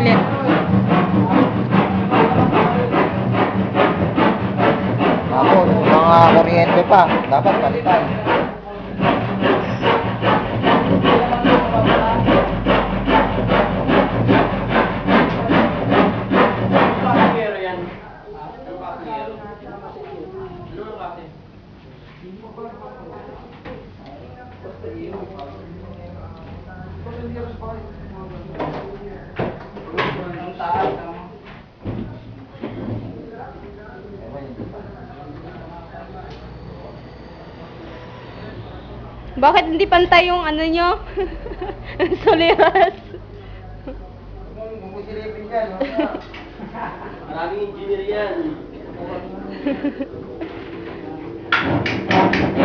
Ulit. Tapos, mga kuryente pa, dapat palitan. Bakit hindi pantay yung ano nyo? Soliras. Maraming engineer yan.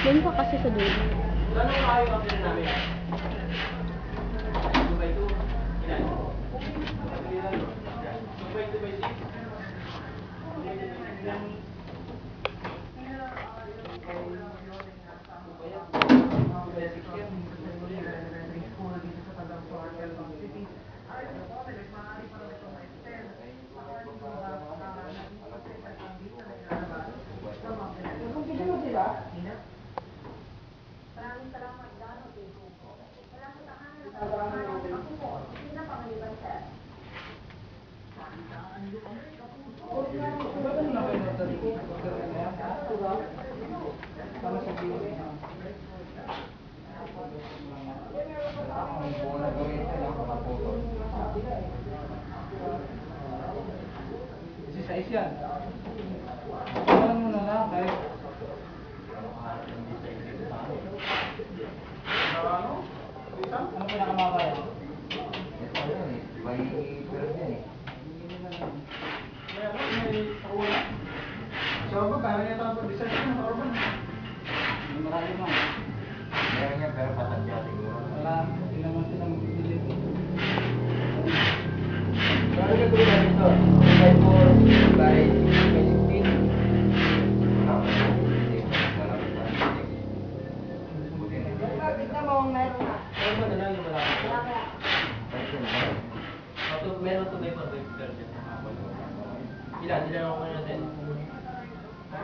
Doon pa kasi sa dulo. Gano'ng kayo ang pinag namin? Two by two? Ilan? Two by two by six? buo na gawin ito, no? Kapaputol. Kasi size yan. Alam mo na lang kahit ano? Ano pinakamabay? Ito yun eh. By 12 yan eh. So, magkano yung tapos design ng urban? Marami mo. Meron two by four by thirty. Ilan? Ilan ako ngayon natin? Ha?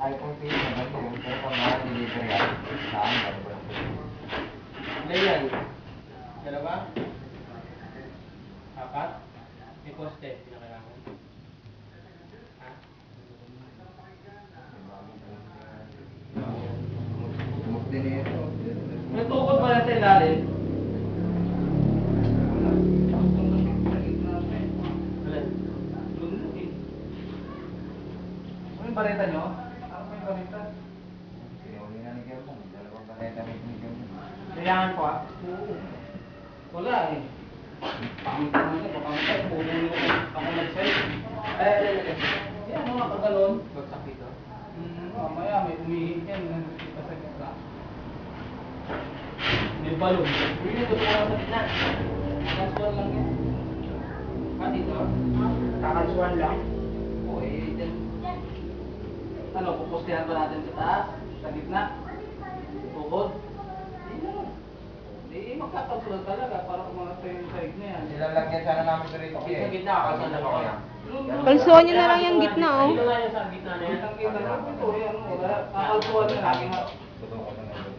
Tayo pong pili na kasi yung pero pag mga delivery yan, saan ba ba? Yan? Dalawa? Apat? May poste, pinakailangan. Ha? Sumok din eh. May tukod pa na sa ilalim. Ano yung bareta nyo? Ano yung bareta? Na. Kailangan ko ah? Wala eh. Pangit naman ito, baka matay, puno ko ako nag-site. Ay, ay, ay. Yan, mga kaganon. Bagsak dito. Mm, mamaya may umihi yan, nakikita sa gitna. May balon. Hindi na tutuwa sa gitna. Casual lang yan. Ha, dito? Kakalsuan lang. Oo, eh, then, Ano, pupustihan ba natin sa taas? Sa gitna? Bukod? Hindi naman. Hindi, magkakalsuan talaga para kumangat yung side na yan. Nilalagyan sana namin ito rito. Sa gitna, kalsaan na ba kaya? Kalsuhan nyo na lang yung gitna, oh. Dito nga yung sa gitna na yan. Kitang kita na ito, yan, wala. Kakalsuan na lagi nga. Totoo ko na ito.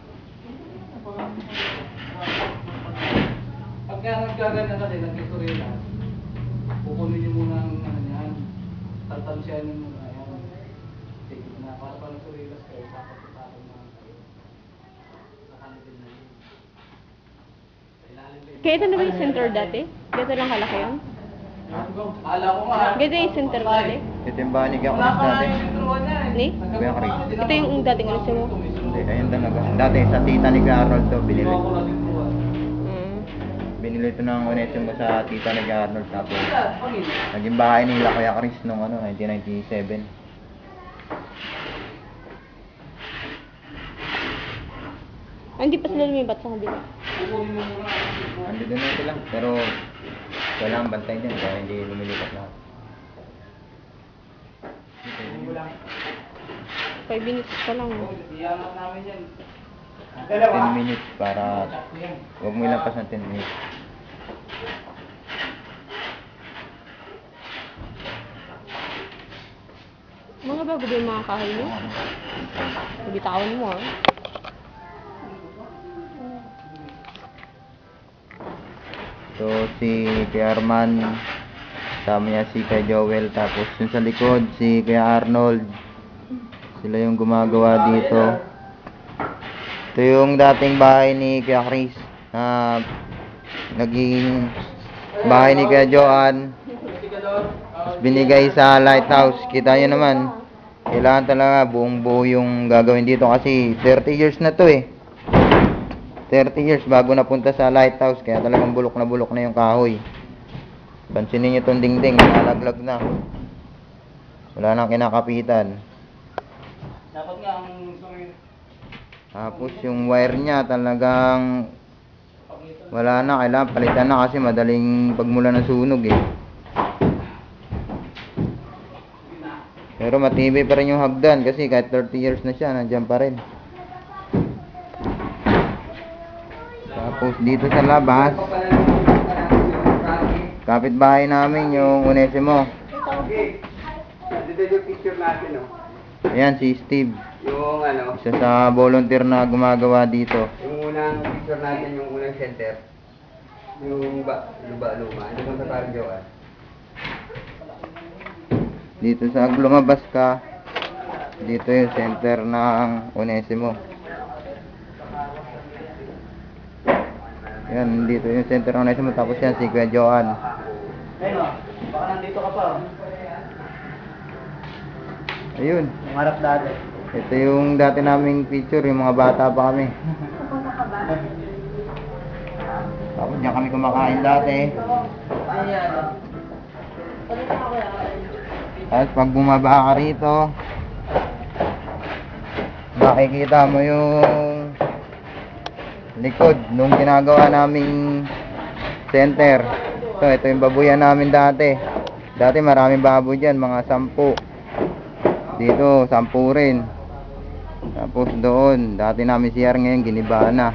Pagka nagkaganyan kasi, nag-istorya kukunin niyo muna ang ano niyan, tatansiyan niyo muna yan. Sige na, para pa nagsurelas kayo, papapatakin na kayo. Sa kanilin na yun. Kaya ito na ba yung center dati? Ganito lang kalaki yun? Ha? Akala ko nga. Ganito yung center valley? Ito yung bahay ni Kuya Wala Chris pa nga dati. yung niya eh. Ni? Kuya. Ito yung dating ano mo? Hindi, ayun talaga. Dati sa tita ni Kuya Arnold to, binili. Ko intruan. Ito ng Onesimo sa tita ni Arnold. Tapos, Wala, naging bahay nila Kuya Chris nung ano, 1997. Ah, hindi pa sila lumipat sa kabila. Mo. Ando doon na sila. Pero, kailangan bantay din kaya hindi lumilipat lahat. 5 minutes pa lang. Oh, oh. Iyangat namin yan. 10 minutes para, huwag mo ilampas ng 10 minutes. Mga bago ba yung mga kahoy mo? Bitawan mo ah. So, si Kuya Arman, kasama niya si Kuya Joel, tapos yung sa likod, si Kuya Arnold. Sila yung gumagawa dito. Ito yung dating bahay ni Kuya Chris, na naging bahay ni Kuya Joan. Tapos binigay sa lighthouse. Kita nyo naman, kailangan talaga buong buo yung gagawin dito kasi 30 years na to eh. 30 years bago napunta sa lighthouse kaya talagang bulok na bulok na yung kahoy. Pansinin niyo tong dingding, nalaglag na. Wala nang kinakapitan. Dapat nga ang. Tapos yung wire niya talagang wala na, kailangan palitan na kasi madaling pagmula ng sunog eh. Pero matibay pa rin yung hagdan kasi kahit 30 years na siya, nandiyan pa rin. Tapos dito sa labas, kapitbahay namin yung Onesimo. Dito yung picture natin, no? Ayan si Steve, Yung ano, isa sa volunteer na gumagawa dito. yung unang picture natin, yung unang center. Yung ba, luba-luma. Ano kung sa parang Joan? Dito sa lumabas ka, dito yung center ng Onesimo. Yan, dito yung center ng Onesimo. Tapos yan si Kuya Joan. Ayun baka nandito ka pa. Ayun. Yung harap dati. Ito yung dati naming picture, yung mga bata pa kami. Tapos diyan kami kumakain dati. Ayan. Tapos pag bumaba ka rito, makikita mo yung likod nung ginagawa naming center. Ito, ito yung babuyan namin dati. Dati maraming baboy dyan, mga sampu. Dito, sampu rin. Tapos doon, dati namin CR ngayon, giniba na.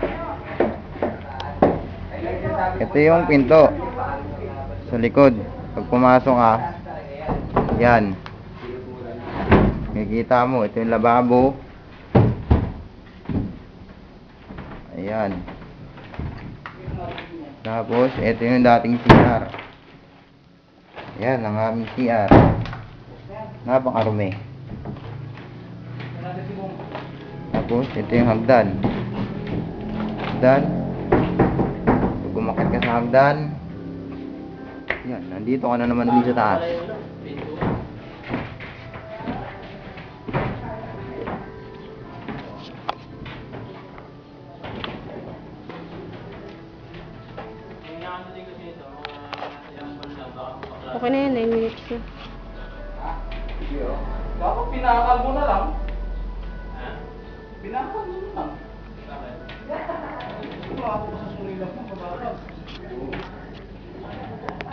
Ito yung pinto. Sa likod. Pag pumasok ka, yan. Makikita mo, ito yung lababo. Ayan. Tapos, ito yung dating CR. Ayan, ang aming CR. Napakarumi. Tapos, ito yung hagdan. Hagdan. Pag umakit ka sa hagdan, yan, nandito ka na naman ulit sa taas. Okay na yan, 9 minutes na. Dapat pinakal mo na lang. Pinakal mo na lang. Kung ako pa sa sumilas mo, kababas.